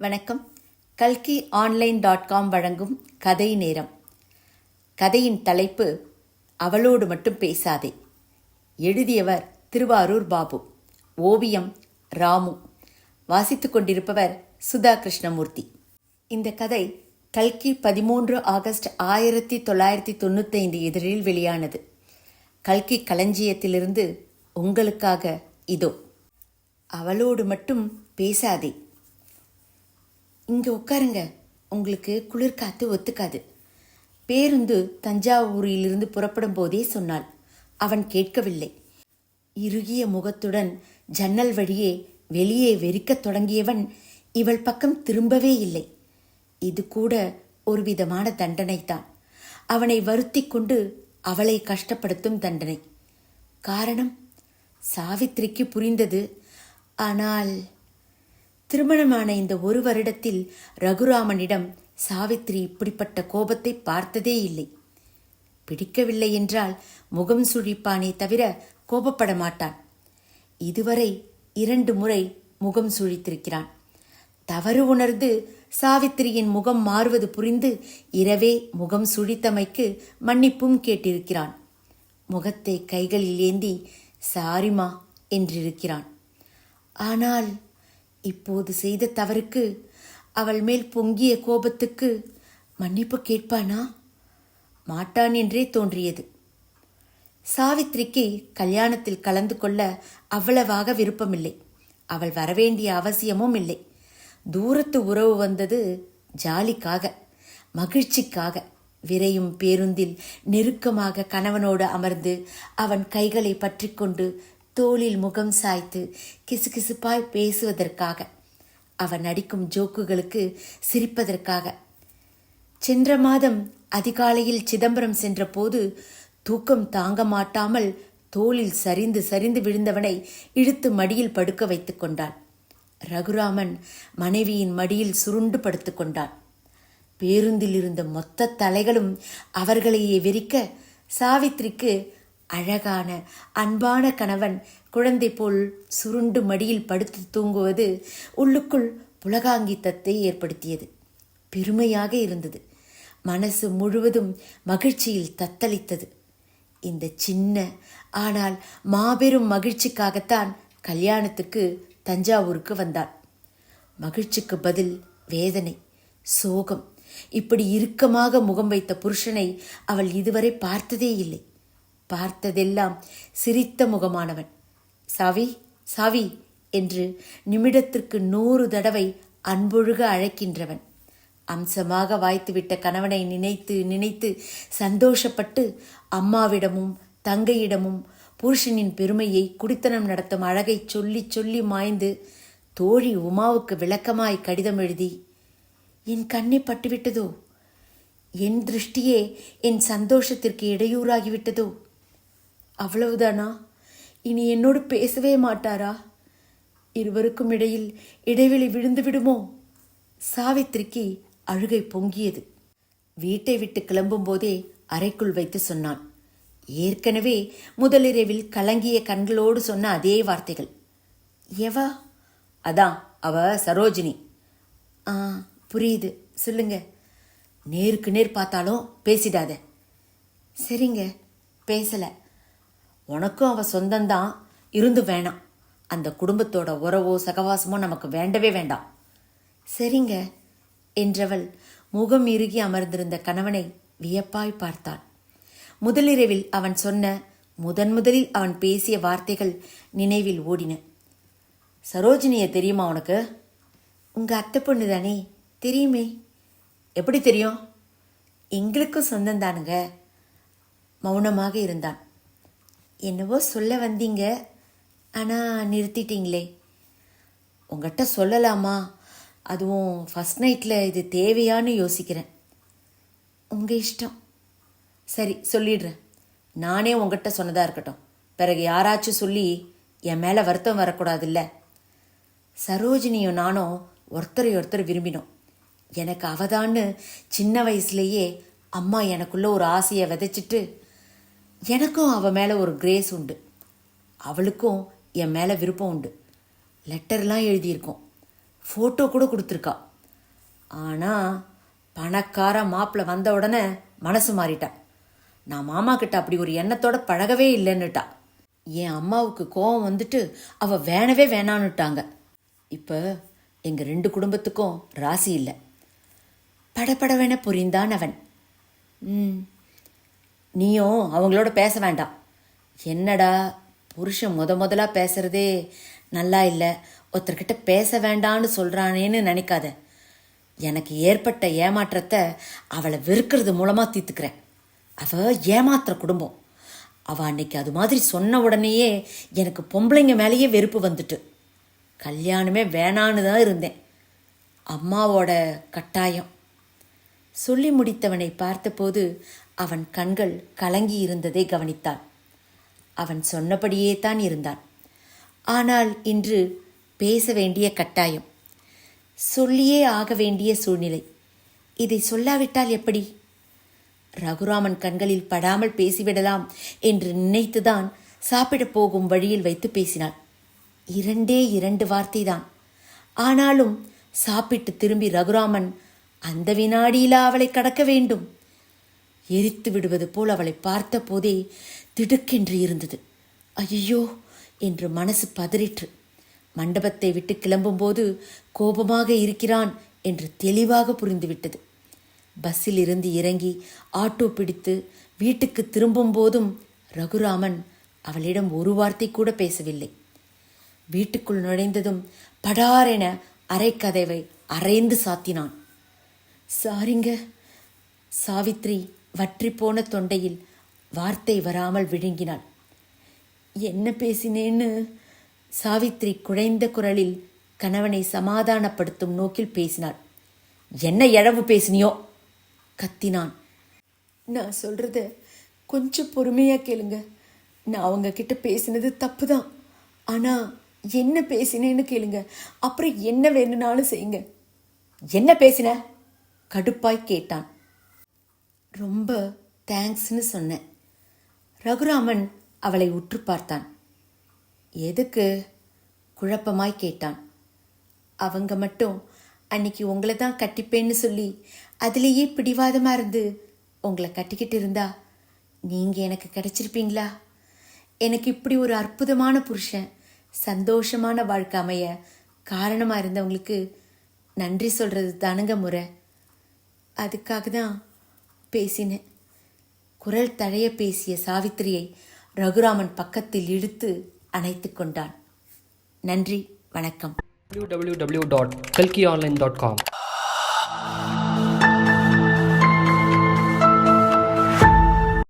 வணக்கம். கல்கி online dot com வழங்கும் கதை நேரம். கதையின் தலைப்பு அவளோடு மட்டும் பேசாதே. எழுதியவர் திருவாரூர் பாபு. ஓவியம் ராமு. வாசித்துக் கொண்டிருப்பவர் சுதா கிருஷ்ணமூர்த்தி. இந்த கதை கல்கி பதிமூன்று ஆகஸ்ட் ஆயிரத்தி தொள்ளாயிரத்தி தொண்ணூத்தைந்து இதழில் வெளியானது. கல்கி களஞ்சியத்திலிருந்து உங்களுக்காக இதோ. அவளோடு மட்டும் பேசாதே. இங்கே உட்காருங்க. உங்களுக்கு குளிர்காத்து ஒத்துக்காது. பேருந்து தஞ்சாவூரிலிருந்து புறப்படும் போதே சொன்னாள். அவன் கேட்கவில்லை. இறுகிய முகத்துடன் ஜன்னல் வழியே வெளியே வெறிக்கத் தொடங்கியவன் இவள் பக்கம் திரும்பவே இல்லை. இது கூட ஒரு விதமான தண்டனைதான். அவனை வருத்தி கொண்டு அவளை கஷ்டப்படுத்தும் தண்டனை. காரணம் சாவித்திரிக்கு புரிந்தது. ஆனால் திருமணமான இந்த ஒரு வருடத்தில் ரகுராமனிடம் சாவித்திரி இப்படிப்பட்ட கோபத்தை பார்த்ததே இல்லை. பிடிக்கவில்லை என்றால் முகம் சுழிப்பானே தவிர கோபப்பட மாட்டான். இதுவரை இரண்டு முறை முகம் சுழித்திருக்கிறான். தவறு உணர்ந்து சாவித்திரியின் முகம் மாறுவது புரிந்து இரவே முகம் சுழித்தமைக்கு மன்னிப்பும் கேட்டிருக்கிறான். முகத்தை கைகளில் ஏந்தி சாரிமா என்றிருக்கிறான். ஆனால் இப்போது செய்த தவறுக்கு அவள் மேல் பொங்கிய கோபத்துக்கு மன்னிப்பு கேட்பானா? மாட்டான் என்றே தோன்றியது. சாவித்திரிக்கு கல்யாணத்தில் கலந்து கொள்ள அவ்வளவாக விருப்பமில்லை. அவள் வரவேண்டிய அவசியமும் இல்லை. தூரத்து உறவு வந்தது ஜாலிக்காக மகிழ்ச்சிக்காக விரையும் பேருந்தில் நெருக்கமாக கணவனோடு அமர்ந்து அவன் கைகளை பற்றிக்கொண்டு தோளில் முகம் சாய்த்து கிசுகிசுப்பாய் பேசுவதற்காக. அவன் நடிக்கும் ஜோக்குகளுக்கு சிரிப்பதற்காக. சென்ற மாதம் அதிகாலையில் சிதம்பரம் சென்றபோது தூக்கம் தாங்க மாட்டாமல் தோளில் சரிந்து சரிந்து விழுந்தவனை இழுத்து மடியில் படுக்க வைத்துக் கொண்டான். ரகுராமன் மனைவியின் மடியில் சுருண்டு படுத்துக் கொண்டான். பேருந்தில் இருந்த மொத்த தலைகளும் அவர்களையே வெறிக்க சாவித்திரிக்கு அழகான அன்பான கணவன் குழந்தை போல் சுருண்டு மடியில் படுத்து தூங்குவது உள்ளுக்குள் புலகாங்கித்தத்தை ஏற்படுத்தியது. பெருமையாக இருந்தது. மனசு முழுவதும் மகிழ்ச்சியில் தத்தளித்தது. இந்த சின்ன ஆனால் மாபெரும் மகிழ்ச்சிக்காகத்தான் கல்யாணத்துக்கு தஞ்சாவூருக்கு வந்தாள். மகிழ்ச்சிக்கு பதில் வேதனை சோகம். இப்படி இறுக்கமாக முகம் வைத்த புருஷனை அவள் இதுவரை பார்த்ததே இல்லை. பார்த்ததெல்லாம் சிரித்த முகமானவன். சாவி சாவி என்று நிமிடத்திற்கு நூறு தடவை அன்பொழுக அழைக்கின்றவன். அம்சமாக வாய்த்துவிட்ட கணவனை நினைத்து நினைத்து சந்தோஷப்பட்டு அம்மாவிடமும் தங்கையிடமும் புருஷனின் பெருமையை குடித்தனம் நடத்தும் அழகை சொல்லி சொல்லி மாய்ந்து தோழி உமாவுக்கு விளக்கமாய் கடிதம் எழுதி என் கண்ணை பட்டுவிட்டதோ? என் திருஷ்டியே என் சந்தோஷத்திற்கு இடையூறாகிவிட்டதோ? அவ்வளவுதானா? இனி என்னோடு பேசவே மாட்டாரா? இருவருக்கும் இடையில் இடைவெளி விழுந்து விடுமோ? சாவித்திரிக்கு அழுகை பொங்கியது. வீட்டை விட்டு கிளம்பும் போதே அறைக்குள் வைத்து சொன்னான். ஏற்கனவே முதலிரவில் கலங்கிய கண்களோடு சொன்ன அதே வார்த்தைகள். எவா? அதான் அவ சரோஜினி. ஆ புரியுது. சொல்லுங்க. நேருக்கு நேர் பார்த்தாலும் பேசிடாத. சரிங்க பேசலை. உனக்கும் அவள் சொந்தந்தான். இருந்து வேணாம். அந்த குடும்பத்தோட உறவோ சகவாசமோ நமக்கு வேண்டவே வேண்டாம். சரிங்க என்றவள் முகம் இறுகி அமர்ந்திருந்த கணவனை வியப்பாய் பார்த்தாள். முதலிரவில் அவன் சொன்ன முதன் முதலில் அவன் பேசிய வார்த்தைகள் நினைவில் ஓடின. சரோஜினிய தெரியுமா உனக்கு? உங்க அத்தை பொண்ணு தானே தெரியுமே. எப்படி தெரியும்? எங்களுக்கும் சொந்தம் தானுங்க மௌனமாக இருந்தான். என்னவோ சொல்ல வந்தீங்க. ஆனால் நிறுத்திட்டீங்களே. உங்கள்கிட்ட சொல்லலாமா? அதுவும் ஃபஸ்ட் நைட்டில் இது தேவையான்னு யோசிக்கிறேன். உங்கள் இஷ்டம். சரி சொல்லிடுறேன். நானே உங்ககிட்ட சொன்னதாக இருக்கட்டும். பிறகு யாராச்சும் சொல்லி என் மேலே வருத்தம் வரக்கூடாதுல்ல. சரோஜினியும் நானும் ஒருத்தரை ஒருத்தர் விரும்பினோம். எனக்கு அவதான்னு சின்ன வயசுலேயே அம்மா எனக்குள்ளே ஒரு ஆசையை விதைச்சிட்டு எனக்கும் அவள் மேலே ஒரு கிரேஸ் உண்டு. அவளுக்கும் என் மேலே விருப்பம் உண்டு. லெட்டர்லாம் எழுதியிருக்கோம். ஃபோட்டோ கூட கொடுத்துருக்கா. ஆனால் பணக்கார மாப்பிள்ளை வந்த உடனே மனசு மாறிட்டா. நான் மாமா கிட்ட அப்படி ஒரு எண்ணத்தோட பழகவே இல்லைன்னுட்டா. என் அம்மாவுக்கு கோவம் வந்துட்டு அவள் வேணவே வேணான்னுட்டாங்க. இப்போ எங்கள் ரெண்டு குடும்பத்துக்கும் ராசி இல்லை. படபடவென புரிந்தான் அவன். ம். நீயும் அவங்களோட பேச வேண்டாம். என்னடா புருஷன் முத முதலாக பேசுகிறதே நல்லா இல்லை. ஒருத்தர்கிட்ட பேச வேண்டான்னு சொல்கிறானேன்னு நினைக்காத. எனக்கு ஏற்பட்ட ஏமாற்றத்தை அவளை வெறுக்கிறது மூலமாக தீர்த்துக்கிறேன். அவ ஏமாத்துற குடும்பம். அவள் அன்னைக்கு அது மாதிரி சொன்ன உடனேயே எனக்கு பொம்பளைங்க மேலேயே வெறுப்பு வந்துட்டு. கல்யாணமே வேணான்னு தான் இருந்தேன். அம்மாவோட கட்டாயம். சொல்லி முடித்தவனை பார்த்தபோது அவன் கண்கள் கலங்கி இருந்ததை கவனித்தான். அவன் சொன்னபடியே தான் இருந்தான். ஆனால் இன்று பேச வேண்டிய கட்டாயம். சொல்லியே ஆக வேண்டிய சூழ்நிலை. இதை சொல்லாவிட்டால் எப்படி? ரகுராமன் கண்களில் படாமல் பேசிவிடலாம் என்று நினைத்துதான் சாப்பிடப் போகும் வழியில் வைத்து பேசினாள் இரண்டே இரண்டு வார்த்தைதான். ஆனாலும் சாப்பிட்டு திரும்பி ரகுராமன் அந்த வினாடியிலா அவளை கடக்க வேண்டும். எரித்து விடுவது போல் அவளை பார்த்தபோதே திடுக்கென்று இருந்தது. ஐயோ என்று மனசு பதறிற்று. மண்டபத்தை விட்டு கிளம்பும்போது கோபமாக இருக்கிறான் என்று தெளிவாக புரிந்துவிட்டது. பஸ்ஸில் இருந்து இறங்கி ஆட்டோ பிடித்து வீட்டுக்கு திரும்பும் போதும் ரகுராமன் அவளிடம் ஒரு வார்த்தை கூட பேசவில்லை. வீட்டுக்குள் நுழைந்ததும் படாரென அரைக்கதவை அரைந்து சாத்தினான். சாரிங்க சாவித்ரி வற்றிப்போன தொண்டையில் வார்த்தை வராமல் விழுங்கினாள். என்ன பேசினேன்னு? சாவித்ரி குழைந்த குரலில் கணவனை சமாதானப்படுத்தும் நோக்கில் பேசினாள். என்ன இழவு பேசினியோ? கத்தினான். நான் சொல்றத கொஞ்சம் பொறுமையா கேளுங்க. நான் அவங்க கிட்ட பேசினது தப்பு தான் ஆனா என்ன பேசினேன்னு கேளுங்க. அப்புறம் என்ன வேணும்னாலும் செய்யுங்க. என்ன பேசின? கடுப்பாய் கேட்டான். ரொம்ப தேங்க்ஸ்னு சொன்னேன். ரகுராமன் அவளை உற்று பார்த்தான். எதுக்கு? குழப்பமாய் கேட்டான். அவங்க மட்டும் அன்னைக்கு உங்களை தான் கட்டிப்பேன்னு சொல்லி அதுலேயே பிடிவாதமாக இருந்து உங்களை கட்டிக்கிட்டு இருந்தா நீங்கள் எனக்கு கிடைச்சிருப்பீங்களா? எனக்கு இப்படி ஒரு அற்புதமான புருஷன் சந்தோஷமான வாழ்க்கை அமைய காரணமாக இருந்தவங்களுக்கு நன்றி சொல்கிறது தானுங்க முறை. அதுக்காக தான் பேசினேன் குரல் தழைய பேசிய சாவித்திரியை ரகுராமன் பக்கத்தில் இழுத்து அணைத்து கொண்டான். நன்றி வணக்கம். www.kalkionline.com